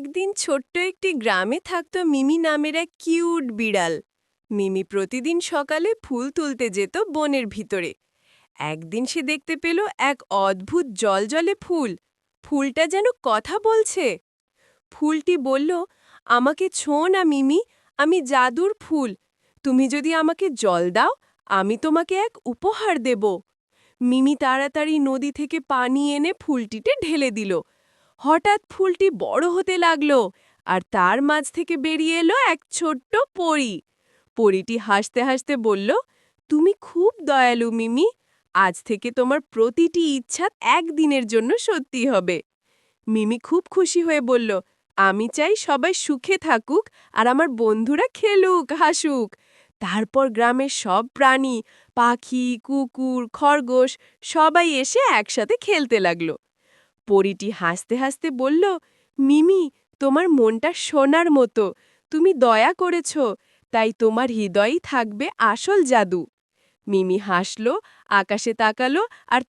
একদিন ছোট্ট একটি গ্রামে থাকত মিমি নামের এক কিউট বিড়াল। মিমি প্রতিদিন সকালে ফুল তুলতে যেত বনের ভিতরে। একদিন সে দেখতে পেল এক অদ্ভুত জলজলে ফুল। ফুলটা যেন কথা বলছে। ফুলটি বলল, আমাকে ছোঁ না মিমি, আমি জাদুর ফুল। তুমি যদি আমাকে জল দাও, আমি তোমাকে এক উপহার দেব। মিমি তাড়াতাড়ি নদী থেকে পানি এনে ফুলটিতে ঢেলে দিল। হঠাৎ ফুলটি বড় হতে লাগল আর তার মাঝ থেকে বেরিয়ে এলো এক ছোট্ট পরী। পরীটি হাসতে হাসতে বলল, তুমি খুব দয়ালু মিমি, আজ থেকে তোমার প্রতিটি ইচ্ছা একদিনের জন্য সত্যি হবে। মিমি খুব খুশি হয়ে বলল, আমি চাই সবাই সুখে থাকুক আর আমার বন্ধুরা খেলুক, হাসুক। তারপর গ্রামের সব প্রাণী, পাখি, কুকুর, খরগোশ সবাই এসে একসাথে খেলতে লাগল। পরীটি হাসতে হাসতে বলল, মিমি, তোমার মনটা সোনার মতো। তুমি দয়া করেছ, তাই তোমার হৃদয়েই থাকবে আসল জাদু। মিমি হাসল, আকাশে তাকালো আর